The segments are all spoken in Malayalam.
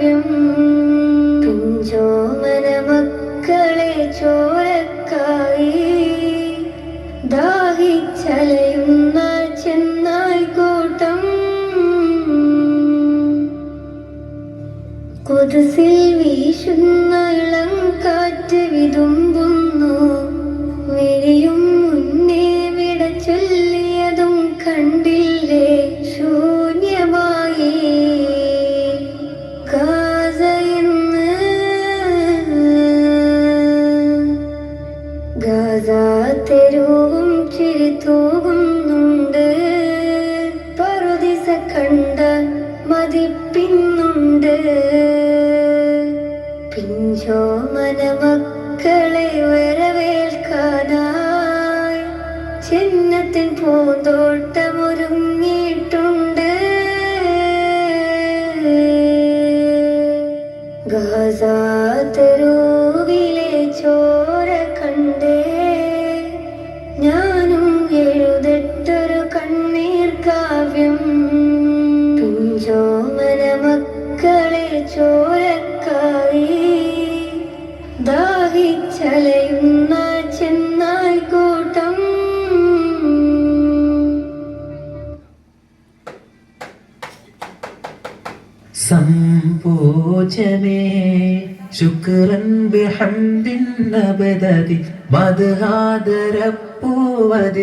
ذنب ഗാസ തെരുവും ചിരി തൂകുന്നുണ്ട് പറുദിസ കണ്ട മതിപ്പിന്നുണ്ട്. പിഞ്ചോ മനമക്കളെ വരവേൽക്കാനായി. ചിഹ്നത്തിൻ പൂന്തോട്ടമൊരുങ്ങിയിട്ടുണ്ട്.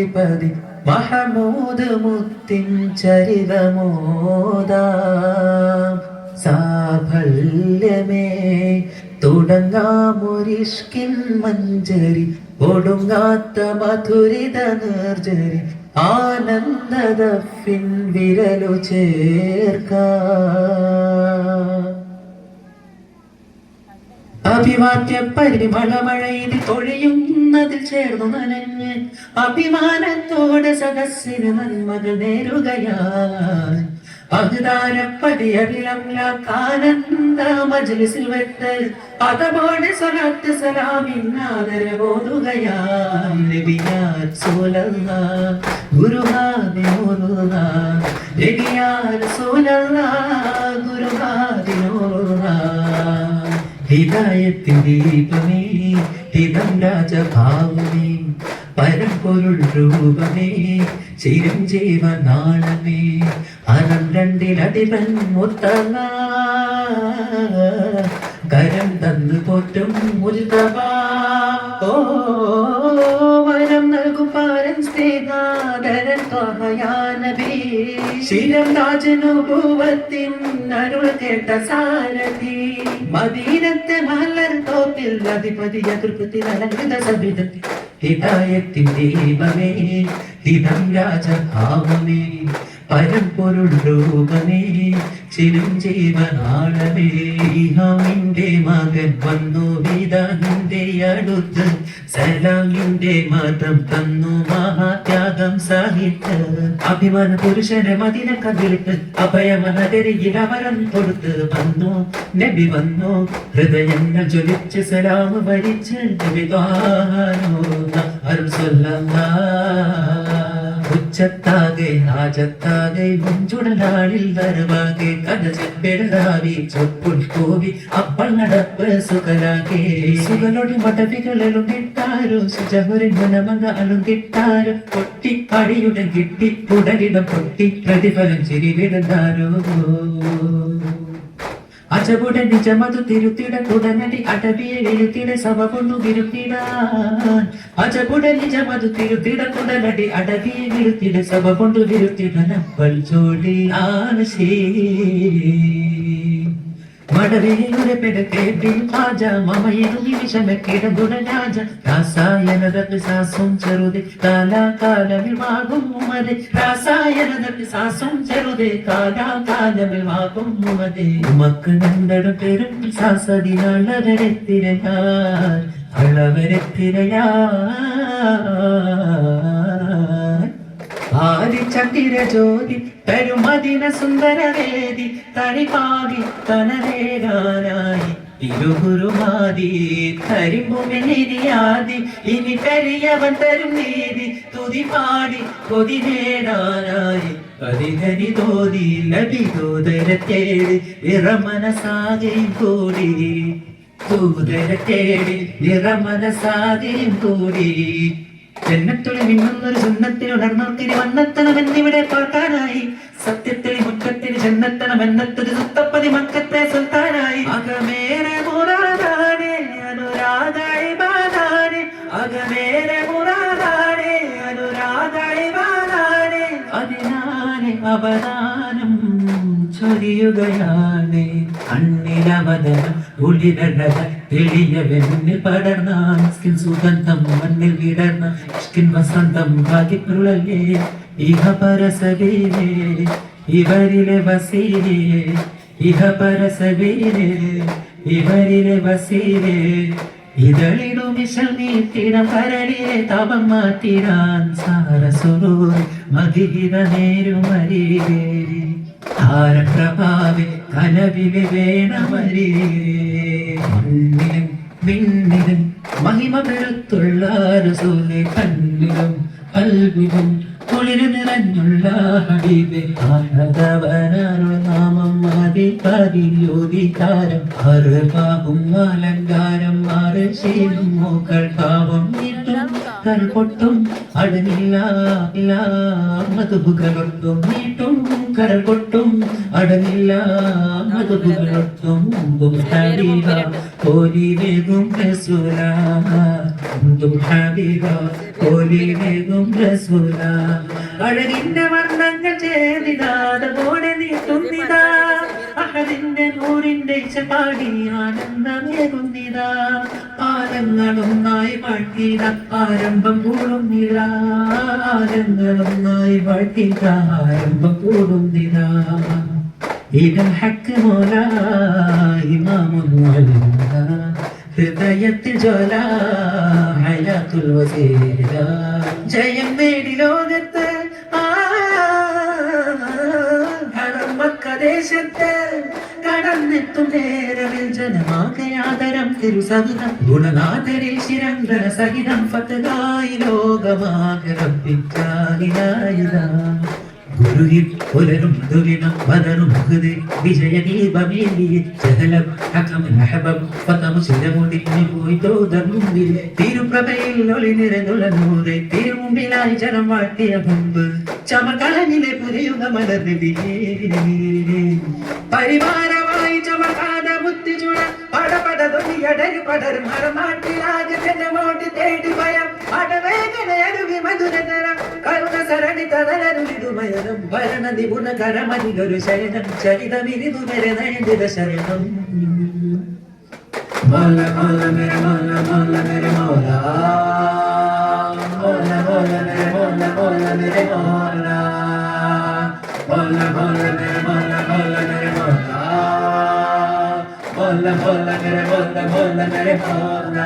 പതി മഹമൂദ് മുത്തിൻ ചരിതമോദാം. സാഫല്യമേ തുടങ്ങാമൊരിഷ്കിൻ മഞ്ചരി ഒടുങ്ങാത്ത മധുരിത നിർജരി ആനന്ദദഫിൻ വിരലു ചേർക്ക. അഭിവാദ്യ പരിമളമഴയിൽ തൊഴിയുന്നതിൽ ചേർന്നു നനഞ്ഞ് അഭിമാനത്തോടെ സദസ്സിന് നന്മകൾ നേരുകയായി അഹ്ദാരപ്പടിയറിയാനന്ദ മജ്ലിസിൽ വെട്ട് അതപോടെ സ്വലാത്ത് സലാമിന്നാദരബോധുകയായി നബിയാ റസൂലല്ല ഗുരുഹാദിനൂറുന നബിയാ റസൂലല്ല ഗുരുഹാദിനൂറുന ഹിദായത്തിൻ ദീപമേ ഹിതം രാജഭാവമേ പരമ്പൊരുൾ രൂപമേ ചിരഞ്ജീവ നാളമേ അനം രണ്ടിലടിവൻ മുത്തങ്ങ. കരം തന്നു പോറ്റും മുൽതവാ ഓ വരം നൽകും പാരൻ സ്നേഹാദരൻ ത്വഹയാനബി ശിരം രാജനുഭൂവത്തിൻ അരുൾ കേട്ട സാരഥി. മദീനത്തെ മലർ തോപ്പിൽ അധിപതി എതിർപ്പത്തിൽ അലങ്കൃത സവിധത്തിൽ ഹിതായത്തിൻ ദീപമേ ഹിതം രാജഭാവമേ. പരമ്പൊരുൾ രൂപമേ ചിരഞ്ജീവനാളമേ ഇഹാമിന്റെ മകൻ വന്നു വിധാനിന്റെ അടുത്ത് സലാമിന്റെ മതം തന്നു മഹാത്യാഗം സഹിത്ത് അഭിമാന പുരുഷനെ മതിന കതിലിട്ട് അഭയമനകരിയിൽ അവരം കൊടുത്ത് വന്നു നബി വന്നു ഹൃദയങ്ങൾ ജ്വലിച്ച് സലാം ഭരിച്ച് അരുൺ സ്വല്ലല്ലാ ഉച്ചത്താകെ ഹാജത്താകെ മുഞ്ചുടലാളിൽ വരവാകെ. കഥ ചെപ്പെടാവി ചൊപ്പുൾ കോവി അപ്പോൾ നടപ്പ് സുഖലാകെ. സുഖലൊടി മടവികളിലും കിട്ടാരോ സുജഹുരൻ മനമക അളും കിട്ടാരോ. പൊട്ടി അടിയുടെ കിട്ടി ഉടലിടം പൊട്ടി പ്രതിഫലം ചിരിവിടുന്നാരോ. അജബുടെ നിജമതു തിരുത്തിട തുടനടി അടവിയെ എഴുത്തിട സഭ വിരുത്തിട അജബുടെ നിജമതു തിരുത്തിട തുടനടി അടവിയെ വിരുത്തിട സഭ വിരുത്തിട നമ്മൾ ജോലി ആനശേ മടവിയുടെ പെടക്കേട്ടി രാജ മമയിരു നിമിഷമെ കിടന്നുട രാജ രാസായനത പിസാസും ചെറുതെ കാലാകാലമിൽ വാകും ഉമതെ. രാസായനത പിസാസും ചെറുതെ കാലാകാലമിൽ വാകും ഉമതെ. ഉമക്ക് നണ്ടട പെരും സാസതിനാളവരെ തിരയാൻ അളവരെ തിരയാൻ ആദിചന്ദ്ര ജ്യോതി തരുമതിന സുന്ദരവേദി തണിപാകി തനവേകാനായി തിരുഗുരുമാതി കരിമ്പുമിനിയാതി ഇനി പെരിയവൻ തരും നീതി തുതി പാടി കൊതി നേടാനായി പരിഹരി തോതി നബി ദൂതരത്തേടി ഇറമനസാകെയും കൂടി. തൂതരത്തേടി ഇറമനസാകെയും കൂടി. ജന്മത്തുളി മിന്നുന്നൊരു സുന്നത്തിനുണർന്നോർക്കിനി വന്നെത്തണമെന്നിവിടെ പാട്ടാനായി. സത്യത്തിലെ മുറ്റത്തിന് ചെന്നെത്തണം എന്നത്തൊരു സുത്തപ്പതി മക്കത്തെ സുൽത്താനായി. അകമേരെ മുറാദാനെ അനുരാധായി ബാധാനെ അകമേരെ മുറാദാനെ അനുരാധായി ബാധാനെ അതിനാലെ അവദാനം ചൊരിയുകയാണ്. കണ്ണിലവദനം ഉളിരഴകൾ തെളിയ വെണ്ണിൽ പടർന്ന സ്കിൻ സുഗന്ധം മണ്ണിൽ വിടർന്ന സ്കിൻ വസന്തം ഭാഗ്യപ്രുളല്ലേ ഇഹ പരസവീരേ ഇവരിലെ വസീരേ ഇഹ പരസവീരേ ഇവരിലെ വസീരേ ഇതളിടും വിശൽ നീട്ടിടം കരളിലെ തപം കനവിലെ വേണമരികേ മണ്ണിലും വിണ്ണിലും മഹിമ നീട്ടും കരൾ കൊട്ടും അടങ്ങില്ല ഹബീബ കോലി വേഗം റസൂല ഹബീബ കോലി വേഗം റസൂല അഴകിന്റെ വർണങ്ങൾ ചേർന്നിതാതോടെ നീട്ടുന്നിതാ അഹദിന്റെ നൂറിന്റെ പാടി ആനന്ദമേകുന്നിതാ. പാലങ്ങളൊന്നായി പാട്ടിത ആരംഭം കൂടുന്നില്ല ആലങ്ങളൊന്നായി പാട്ടിത ആരംഭം കൂടുന്നിതാ. ഇതൽ ഹക്ക് മോല ഇമാമുൽ ഹൃദയത്തിൽ ജ്വല ഹയാത്തുൽ വസീല. ജയം നേടി ലോകത്ത് കടന്നെത്തും നേരവിൽ ജനമാകയാദരം തിരുസഹിതം ഗുണനാഥരിൽ ശിരങ്കര സഹിതം ഫത്തകായി ലോകമാകരപ്പിച്ചാലിലായിതാ ഗുരുവിൽ പുലരും ദുരിതം വതനും ഹൃദയ വിജയദീപമേലി ചഹലം ഹകം അഹബം പതമു ശിരമുടിഞ്ഞു പോയി തോതർ മുമ്പിലെ തിരുപ്രഭയിൽ ഒളി നിറഞ്ഞുളനൂറെ തിരുമുമ്പിലായി ജനം വാട്ടിയ മുമ്പ് ചമകളനിലെ சாத புத்தி சுட பட பட தொடி எடகு படர் மரமாட்டி ராஜ தென்னமோட்டி தேடி பயம் அடவேகனை அருவி மதுர தரம் கருண சரணி தளரருளிடுமயனம் பரணதி புன கரமதி கரு சரணம் சரிதமிரிது மெரநயந்திர சரணம் மல்ல மல்ல மெர மல்ல மல்ல மெர மௌலா மல்ல மல்ல மெர மல்ல மல்ல மெர மௌலா மல்ல மல்ல மெர மல்ல بولا بولا میرے بولا بولا میرے بولا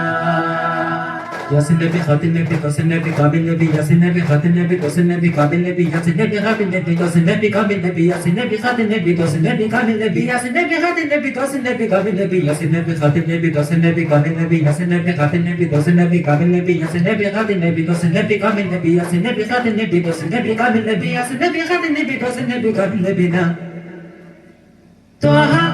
یاسین نبی خاتم نبی قاسم نبی کامل نبی یاسین نبی خاتم نبی قاسم نبی کامل نبی یاسین نبی خاتم نبی قاسم نبی کامل نبی یاسین نبی خاتم نبی قاسم نبی کامل نبی یاسین نبی خاتم نبی قاسم نبی کامل نبی یاسین نبی خاتم نبی قاسم نبی کامل نبی یاسین نبی خاتم نبی قاسم نبی کامل نبی یاسین نبی خاتم نبی قاسم نبی کامل نبی یاسین نبی خاتم نبی قاسم نبی کامل نبی یاسین نبی خاتم نبی قاسم نبی کامل نبی نا توہا